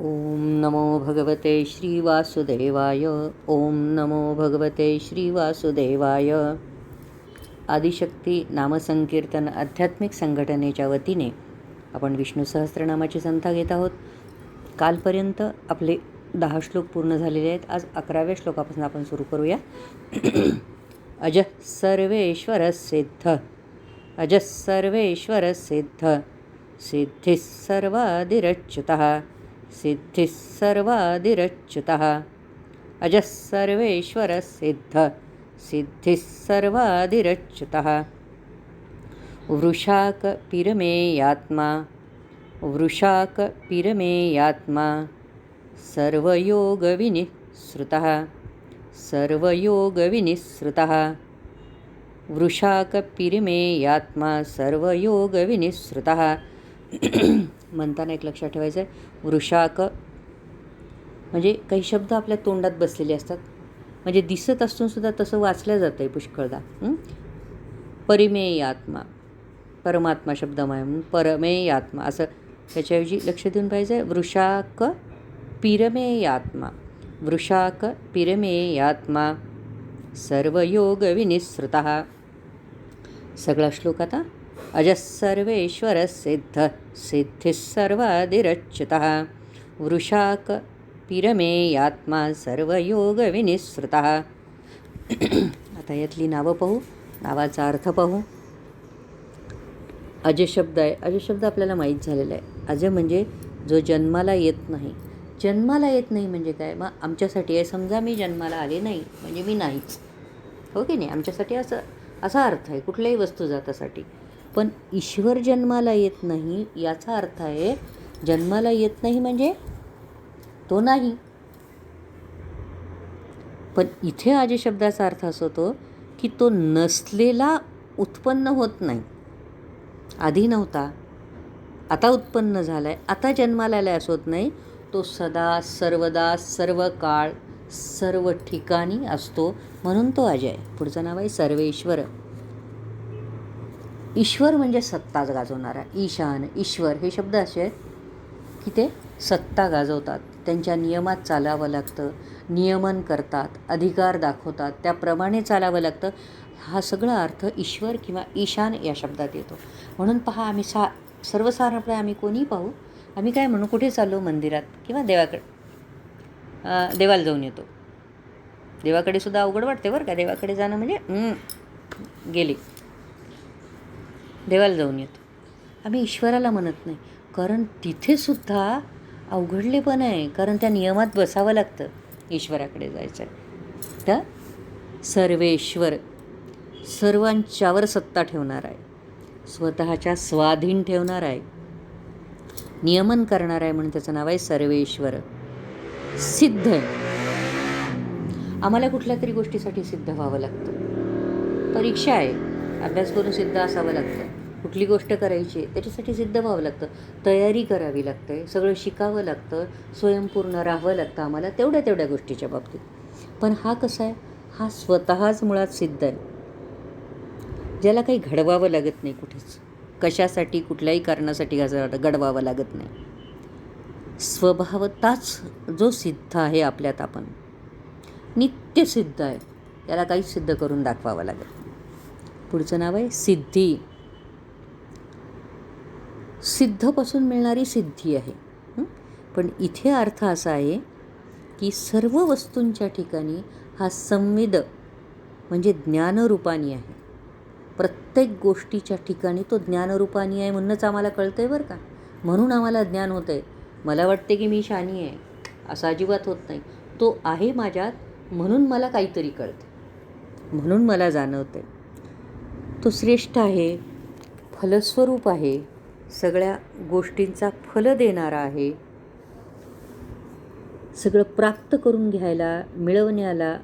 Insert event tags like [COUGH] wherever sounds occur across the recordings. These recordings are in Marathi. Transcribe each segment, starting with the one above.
ॐ नमो भगवते श्रीवासुदेवाय ॐ नमो भगवते श्रीवासुदेवाय आदिशक्ती नामसंकीर्तन आध्यात्मिक संघटनेच्या वतीने आपण विष्णू सहस्रनामाची संथा घेत आहोत. कालपर्यंत आपले दहा श्लोक पूर्ण झालेले आहेत. आज अकराव्या श्लोकापासून आपण सुरू करूया. [CLEARS THROAT] अज सर्वेश्वर सिद्ध. अज सर्वेश्वर सिद्ध. सिद्धिः सर्वादिरच्युतः सिद्धिः सर्वादिरच्युतः। अजः सर्वेश्वरसिद्ध सिद्धिः सर्वादिरच्युतः। वृषाकपिरमेयात्मा वृषाकपिरमेयात्मा सर्वयोगविनिःसृतः सर्वयोगविनिःसृतः। वृषाकपिरिमेयात्मा सर्वयोगविनिःसृतः। म्हणताना एक लक्षात ठेवायचं आहे वृषाक म्हणजे काही शब्द आपल्या तोंडात बसलेले असतात. म्हणजे दिसत असूनसुद्धा तसं वाचलं जातं आहे पुष्कळदा. परिमेय आत्मा परमात्मा शब्द म्हणून परमेयात्मा. असं त्याच्याऐवजी लक्ष देऊन पाहिजे वृषाक पिरमेयात्मा. वृषाक पिरमेयात्मा. सर्वयोगविनिःसृतः. सगळा श्लोक आता अजः सिद्ध सिद्धिः सर्वादिरच्युतः वृषाक पिरमेयात्मा सर्वयोगविनिःसृतः। [COUGHS] आता यातली नावं पाहू नावाचा अर्थ पाहू. अजशब्द आहे. अजशब्द आपल्याला माहीत झालेला आहे. अज म्हणजे जो जन्माला येत नाही. जन्माला येत नाही म्हणजे काय? मग आमच्यासाठी आहे. समजा मी जन्माला आले नाही म्हणजे मी नाहीच. हो की नाही? आमच्यासाठी असं असा अर्थ आहे. कुठल्याही वस्तू जातासाठी. पण ईश्वर जन्माला येत नाही याचा अर्थ आहे जन्माला येत नाही म्हणजे तो नाही. पण इथे आज शब्दाचा अर्थ असं होतो की तो नसलेला उत्पन्न होत नाही. आधी नव्हता. आता उत्पन्न झाला आहे आता जन्माला आला असं होत नाही. तो सदा सर्वदा सर्व काळ सर्व ठिकाणी असतो म्हणून तो अजय पुढचं नाव आहे सर्वेश्वर. ईश्वर म्हणजे सत्ता गाजवणारा. ईशान ईश्वर हे शब्द असे आहेत की ते सत्ता गाजवतात. त्यांच्या नियमात चालावं लागतं. नियमन करतात. अधिकार दाखवतात. त्याप्रमाणे चालावं लागतं. हा सगळा अर्थ ईश्वर किंवा ईशान या शब्दात येतो. म्हणून पहा आम्ही सा सर्वसाधारणपणे आम्ही कोणी पाहू आम्ही काय म्हणू कुठे चाललो? मंदिरात किंवा देवाकडे देवाला जाऊन येतो. देवाकडे सुद्धा अवघड वाटते बरं का? देवाकडे जाणं म्हणजे गेले. देवाला जाऊन येतो. आम्ही ईश्वराला म्हणत नाही. कारण तिथेसुद्धा अवघडले पण आहे. कारण त्या नियमात बसावं लागतं ईश्वराकडे जायचं. आहे तर सर्वेश्वर सर्वांच्यावर सत्ता ठेवणार आहे. स्वतःच्या स्वाधीन ठेवणार आहे. नियमन करणार आहे म्हणून त्याचं नाव आहे सर्वेश्वर. सिद्ध. आहे आम्हाला कुठल्या तरी गोष्टीसाठी सिद्ध व्हावं लागतं. परीक्षा आहे. अभ्यास करून सिद्ध असावं लागतं. कुठली गोष्ट करायची आहे त्याच्यासाठी सिद्ध व्हावं लागतं. तयारी करावी लागते सगळं शिकावं लागतं स्वयंपूर्ण राहावं लागतं आम्हाला तेवढ्या तेवढ्या गोष्टीच्या बाबतीत. पण हा कसा आहे? हा स्वतःच मुळात सिद्ध आहे. ज्याला काही घडवावं लागत नाही कुठेच. कशासाठी कुठल्याही कारणासाठी घडवावं लागत नाही. स्वभावताच जो सिद्ध आहे आपल्यात आपण नित्य सिद्ध आहे त्याला काहीच सिद्ध करून दाखवावं लागत पुढचं नाव आहे सिद्धी. सिद्धपासून मिळणारी सिद्धी आहे. पण इथे अर्थ असा आहे की सर्व वस्तूंच्या ठिकाणी हा संविद म्हणजे ज्ञानरूपानी आहे. प्रत्येक गोष्टीच्या ठिकाणी तो ज्ञानरूपानी आहे म्हणूनच आम्हाला कळतं आहे बरं का. म्हणून आम्हाला ज्ञान होतं आहे मला वाटते की मी शानी आहे. असं अजिबात होत नाही. तो आहे माझ्यात म्हणून मला काहीतरी कळतं म्हणून मला जाणवतं आहे तो श्रेष्ठ आहे फलस्वरूप आहे सगळ्या गोष्टींचा फल देणारा आहे. सगळं प्राप्त करून घ्यायला मिळवण्याला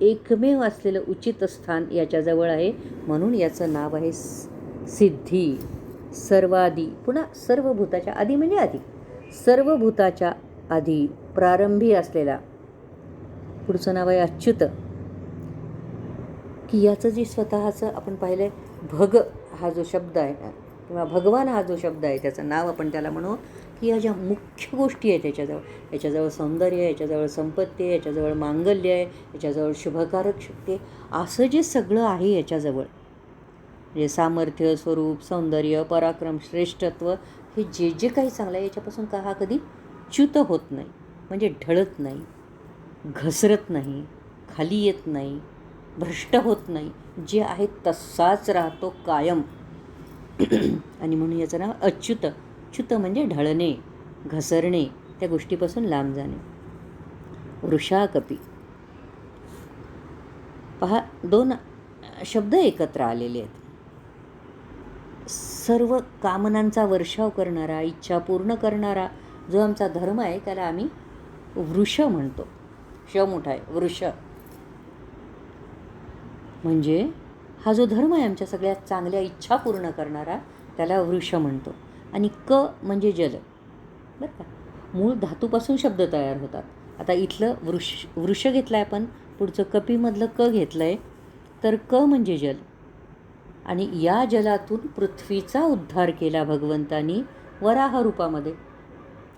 एकमेव असलेलं उचित स्थान याच्याजवळ आहे. म्हणून याचं नाव आहे सिद्धी. सर्वादी. पुन्हा सर्व भूताच्या आधी म्हणजे आधी. सर्व भूताच्या आधी प्रारंभी असलेला. पुढचं नाव आहे अच्युत. की याचं जे स्वतःचं आपण पाहिलं आहे भग हा जो शब्द आहे किंवा भगवान हा जो शब्द आहे त्याचं नाव आपण त्याला म्हणू की या ज्या मुख्य गोष्टी आहेत याच्याजवळ याच्याजवळ सौंदर्य आहे याच्याजवळ संपत्ती आहे याच्याजवळ मांगल्य आहे याच्याजवळ शुभकारक शक्ती असं जे सगळं आहे याच्याजवळ म्हणजे सामर्थ्य स्वरूप सौंदर्य पराक्रम श्रेष्ठत्व हे जे जे काही चांगलं आहे याच्यापासून का हा कधी च्युत होत नाही म्हणजे ढळत नाही घसरत नाही खाली येत नाही भ्रष्ट होत नाही जे आहे तसाच राहतो कायम. आणि म्हणून याचं नाव अच्युत. च्युत म्हणजे ढळणे घसरणे त्या गोष्टीपासून लांब जाणे. वृषाकपी. पहा दोन शब्द एकत्र आलेले आहेत. सर्व कामनांचा वर्षाव करणारा इच्छा पूर्ण करणारा जो आमचा धर्म आहे त्याला आम्ही वृष म्हणतो. श मोठा आहे वृष. म्हणजे हा जो धर्म आहे आमच्या सगळ्या चांगल्या इच्छा पूर्ण करणारा त्याला वृष म्हणतो. आणि क म्हणजे जल. बरं का? मूळ धातूपासून शब्द तयार होतात. आता इथलं वृष वृष घेतलं आहे आपण पुढचं कपीमधलं क घेतलं आहे तर क म्हणजे जल. आणि या जलातून पृथ्वीचा उद्धार केला भगवंतानी वराह रूपामध्ये.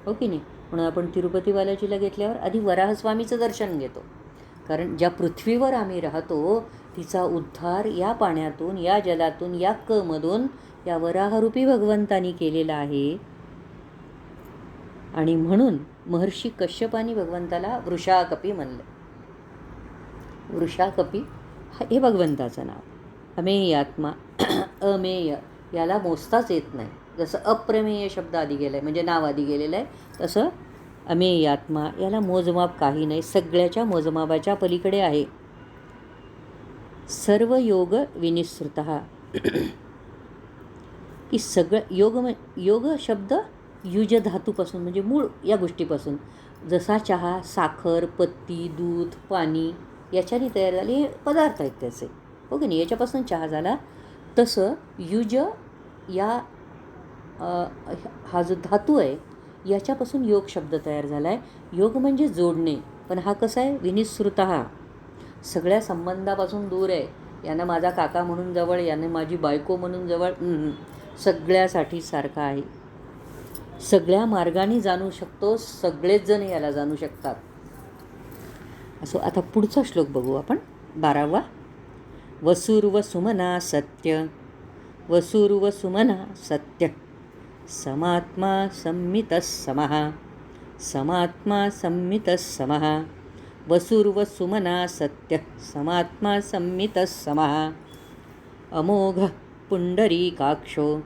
हो की नाही? म्हणून आपण तिरुपती बालाजीला घेतल्यावर आधी वराहस्वामीचं दर्शन घेतो. कारण ज्या पृथ्वीवर आम्ही राहतो तिचा उद्धार या पाण्यातून या जलातून या कमधून या वराहरूपी भगवंतानी केलेला आहे. आणि म्हणून महर्षी कश्यपानी भगवंताला वृषाकपी म्हणलं. वृषाकपी हे भगवंताचं नाव. अमेय आत्मा अमेय याला मोजताच येत नाही. जसं अप्रमेय शब्द आधी गेला आहे म्हणजे नाव आधी गेलेलं आहे तसं अमेय आत्मा याला मोजमाप काही नाही. सगळ्याच्या मोजमापाच्या पलीकडे आहे. सर्व योग विनिसृत। की सगळं योग योग शब्द युज धातूपासून म्हणजे मूळ या गोष्टीपासून जसा चहा साखर पत्ती दूध पाणी याच्याने तयार झाले हे पदार्थ आहेत त्याचे. हो की नाही? याच्यापासून चहा झाला तसं युज या हा जो धातू आहे याच्यापासून योग शब्द तयार झाला आहे योग म्हणजे जोडणे पण हा कसा आहे? विनिसृत. हा सगळ्या संबंधापासून दूर आहे. यानं माझा काका म्हणून जवळ याने माझी बायको म्हणून जवळ. सगळ्यासाठी सारखा आहे. सगळ्या मार्गाने जाणू शकतो सगळेच जण याला जाणू शकतात. असो आता पुढचा श्लोक बघू आपण. बारावा. वसुर्व सुमना सत्य. वसुर्व सुमना सत्य. समात्मा संमितः समः. समात्मा संमितः समः. वसुर्व सुमना [COUGHS] सत्य समात्मा संमितः समः। अमोघ पुण्डरीकाक्षो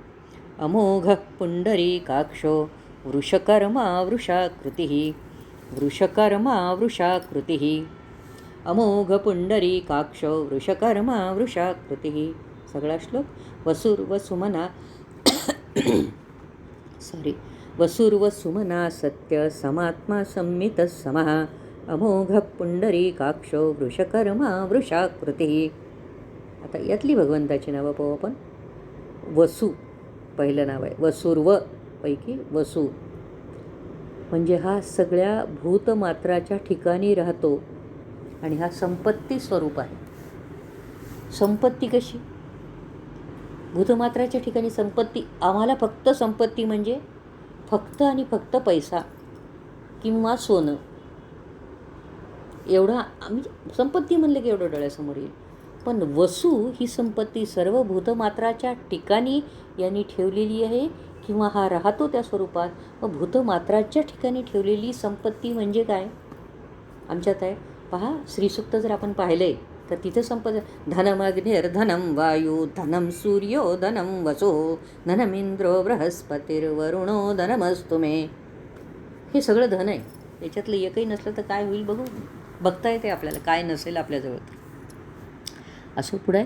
अमोघ पुण्डरीकाक्षो वृषकर्मा वृषाकृतिः वृषकर्मा वृषाकृतिः अमोघ पुण्डरीकाक्षो वृषकर्मा वृषाकृतिः सगळा श्लोक? वसुर्व सुमना सॉरी वसुर्व सुमना सत्य समात्मा संमितः समः। अमोघ पुण्डरीकाक्षो वृषकर्मा वृषाकृती. आता यातली भगवंताची नावं पाहू आपण. वसू पहिलं नाव आहे. वसुर्व पैकी वसू. म्हणजे हा सगळ्या भूतमात्राच्या ठिकाणी राहतो आणि हा संपत्ती स्वरूप आहे. संपत्ती कशी? भूतमात्राच्या ठिकाणी संपत्ती आम्हाला फक्त संपत्ती म्हणजे फक्त आणि फक्त पैसा किंवा सोनं. एवढा म्हणजे संपत्ती म्हणले की एवढं डोळ्यासमोर येईल. पण वसू ही संपत्ती सर्व भूतमात्राच्या ठिकाणी यांनी ठेवलेली आहे किंवा हा राहतो त्या स्वरूपात व भूतमात्राच्या ठिकाणी ठेवलेली संपत्ती म्हणजे काय? आमच्यात आहे. पहा श्रीसुक्त जर आपण पाहिलं आहे तर तिथं संपत धनमग्निर धनम वायू धनम सूर्यो धनम वसो धनमिंद्रो बृहस्पतिर्वरुणो धनमस्तु मे. हे सगळं धन आहे. याच्यातलं एकही नसलं तर काय होईल बघू? बघता येते आपल्याला काय नसेल आपल्याजवळ. असो पुढे.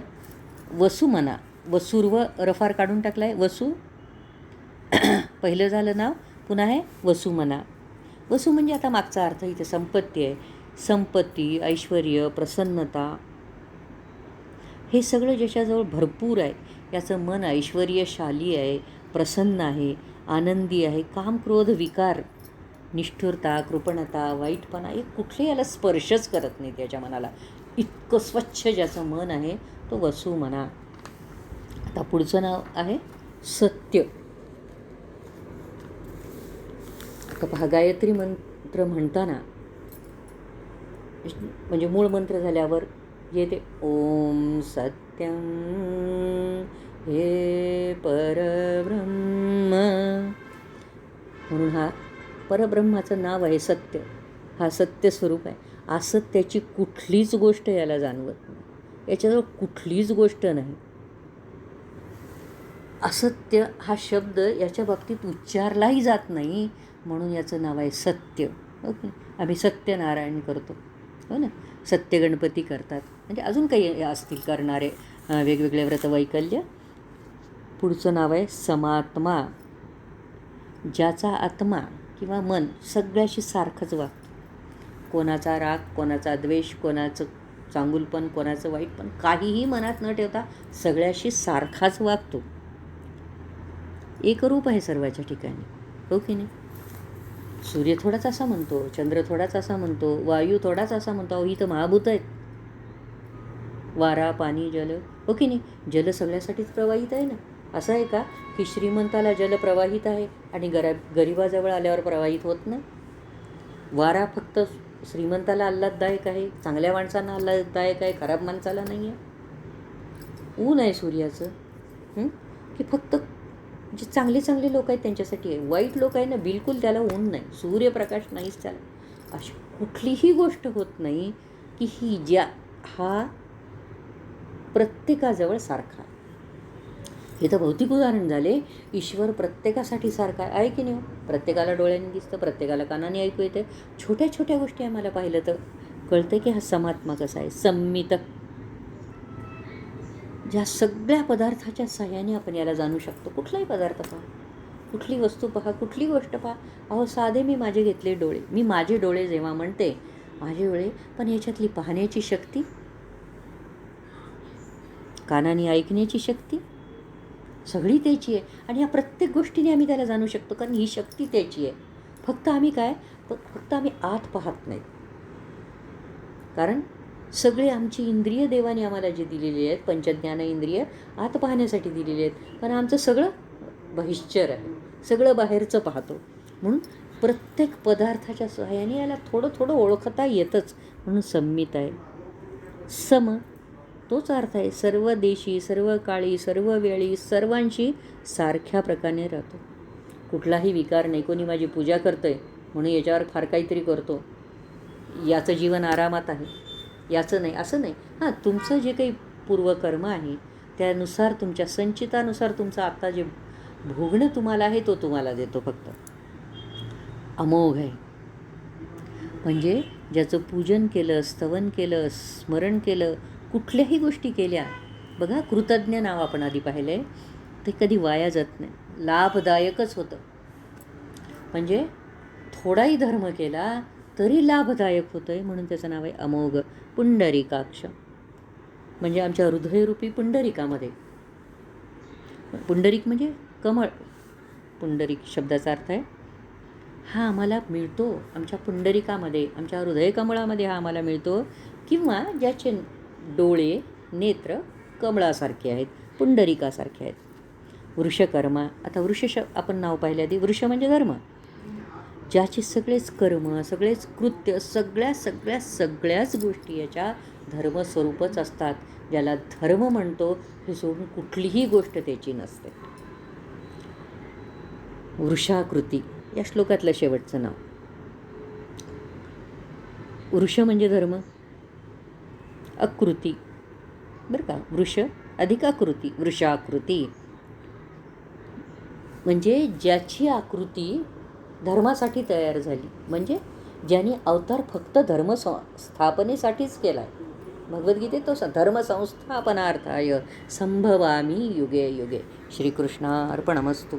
वसू म्हणा. वसूर्व रफार काढून टाकला आहे वसू. [CLEARS THROAT] पहिलं झालं नाव पुन्हा आहे वसू म्हणा. वसू म्हणजे आता मागचा अर्थ इथे संपत्ती आहे. संपत्ती ऐश्वर प्रसन्नता. हे सगळं ज्याच्याजवळ भरपूर आहे. याचं मन ऐश्वर्यशाली आहे प्रसन्न आहे आनंदी आहे काम क्रोध विकार. निष्ठुरता कृपणता वाईटपणा हे कुठले याला स्पर्शच करत नाही त्याच्या मनाला. इतकं स्वच्छ ज्याचं मन आहे तो वसू म्हणा. आता पुढचं नाव आहे सत्य. आता गायत्री मंत्र म्हणताना म्हणजे मूळ मंत्र झाल्यावर येते ओम सत्यम हे परब्रह्म. म्हणून हा परब्रह्माचं नाव आहे सत्य. हा सत्य स्वरूप आहे. असत्याची कुठलीच गोष्ट याला जाणवत नाही. याच्याजवळ कुठलीच गोष्ट नाही. असत्य हा शब्द याच्या बाबतीत उच्चारलाही जात नाही म्हणून याचं नाव आहे सत्य. ओके? आम्ही सत्यनारायण करतो. हो ना? सत्य गणपती करतात. म्हणजे अजून काही असतील करणारे वेगवेगळे वेगवेगळे व्रतवैकल्य. पुढचं नाव आहे समात्मा. ज्याचा आत्मा किंवा मन सगळ्याशी सारखंच वागतं कोणाचा राग कोणाचा द्वेष कोणाचं चांगुलपण कोणाचं वाईट पण काहीही मनात न ठेवता सगळ्याशी सारखाच वागतो एकरूप आहे सर्वाच्या ठिकाणी हो की नाही? सूर्य थोडाच असा म्हणतो चंद्र थोडाच असा म्हणतो वायू थोडाच असा म्हणतो अहो ही तर महाभूत आहेत. वारा पाणी जल हो की नाही? जल सगळ्यासाठीच प्रवाहित आहे ना? असं आहे का? की श्रीमंताला जल प्रवाहित आहे आणि गरा गरिबाजवळ आल्यावर प्रवाहित होत नाही. वारा फक्त श्रीमंताला आल्हाददायक आहे चांगल्या माणसांना आल्हाददायक आहे खराब माणसाला नाही आहे ऊन आहे सूर्याचं की फक्त जे चांगले चांगले लोक आहेत त्यांच्यासाठी आहे. वाईट लोक आहे ना बिलकुल त्याला ऊन नाही. सूर्यप्रकाश नाहीच त्याला. अशी कुठलीही गोष्ट होत नाही की ही ज्या हा प्रत्येकाजवळ सारखा आहे. हे तर भौतिक उदाहरण झाले. ईश्वर प्रत्येकासाठी सारखा आहे आहे की नाही हो? प्रत्येकाला डोळ्यांनी दिसतं प्रत्येकाला कानाने ऐकू येते. छोट्या छोट्या गोष्टी आम्हाला पाहिलं तर कळतं की हा समात्मा कसा आहे संमित. ज्या सगळ्या पदार्थाच्या सहाय्याने आपण याला जाणू शकतो. कुठलाही पदार्थ पहा. कुठली वस्तू पहा. कुठली गोष्ट पहा. अहो साधे मी माझे घेतले डोळे. मी माझे डोळे जेव्हा म्हणते माझे डोळे पण याच्यातली पाहण्याची शक्ती? कानाने ऐकण्याची शक्ती? सगळी त्याची आहे. आणि या प्रत्येक गोष्टीने आम्ही त्याला जाणू शकतो कारण ही शक्ती त्याची आहे. फक्त आम्ही काय? फक्त आम्ही आत पाहत नाही कारण सगळे आमची इंद्रिय देवाने आम्हाला जे दिलेली आहेत पंचज्ञान इंद्रिय आत पाहण्यासाठी दिलेली आहेत. कारण आमचं सगळं बहिश्चर आहे. सगळं बाहेरचं पाहतो. म्हणून प्रत्येक पदार्थाच्या सहाय्याने याला थोडं थोडं ओळखता येतच. म्हणून संमित आहे. सम तोच अर्थ आहे सर्व देशी सर्व काळी सर्व वेळी सर्वांशी सारख्या प्रकारे राहतो. कुठलाही विकार नाही कोणी माझी पूजा करतंय म्हणून याच्यावर फार काहीतरी करतो. याचं जीवन आरामात आहे. याचं नाही असं नाही. हां तुमचं जे काही पूर्वकर्म आहे त्यानुसार तुमच्या संचितानुसार तुमचं आत्ता जे भोगणं तुम्हाला आहे तो तुम्हाला देतो फक्त. अमोघ आहे. म्हणजे ज्याचं पूजन केलं स्तवन केलं स्मरण केलं कुठल्याही गोष्टी केल्या बघा कृतज्ञ नाव आपण आधी पाहिलं आहे ते कधी वाया जात नाही. लाभदायकच होतं. म्हणजे थोडाही धर्म केला तरी लाभदायक होतं आहे म्हणून त्याचं नाव आहे अमोघ पुंडरिकाक्ष. म्हणजे आमच्या हृदयरूपी पुंडरिकामध्ये. पुंडरिक म्हणजे कमळ. पुंडरिक शब्दाचा अर्थ आहे हा आम्हाला मिळतो. आमच्या पुंडरिकामध्ये आमच्या हृदयकमळामध्ये हा आम्हाला मिळतो. किंवा ज्याचे डोळे नेत्र कमळासारखे आहेत पुंडरिकासारखे आहेत. वृषकर्मा आता वृष आपण नाव पाहिले आधी वृष म्हणजे धर्म. ज्याचे सगळेच कर्म सगळेच कृत्य सगळ्या सगळ्या सगळ्याच गोष्टी याच्या धर्मस्वरूपच असतात. ज्याला धर्म म्हणतो हे सोडून कुठलीही गोष्ट त्याची नसते. वृषाकृती या श्लोकातलं शेवटचं नाव. वृष म्हणजे धर्म. आकृती. बरं का? वृष अधिक आकृती वृषाकृती. म्हणजे ज्याची आकृती धर्मासाठी तयार झाली म्हणजे ज्याने अवतार फक्त धर्म स्थापनेसाठीच केला आहे भगवद्गीतेत तो स- धर्मसंस्थापनार्थाय संभवामी युगे युगे. श्रीकृष्णार्पणमस्तू.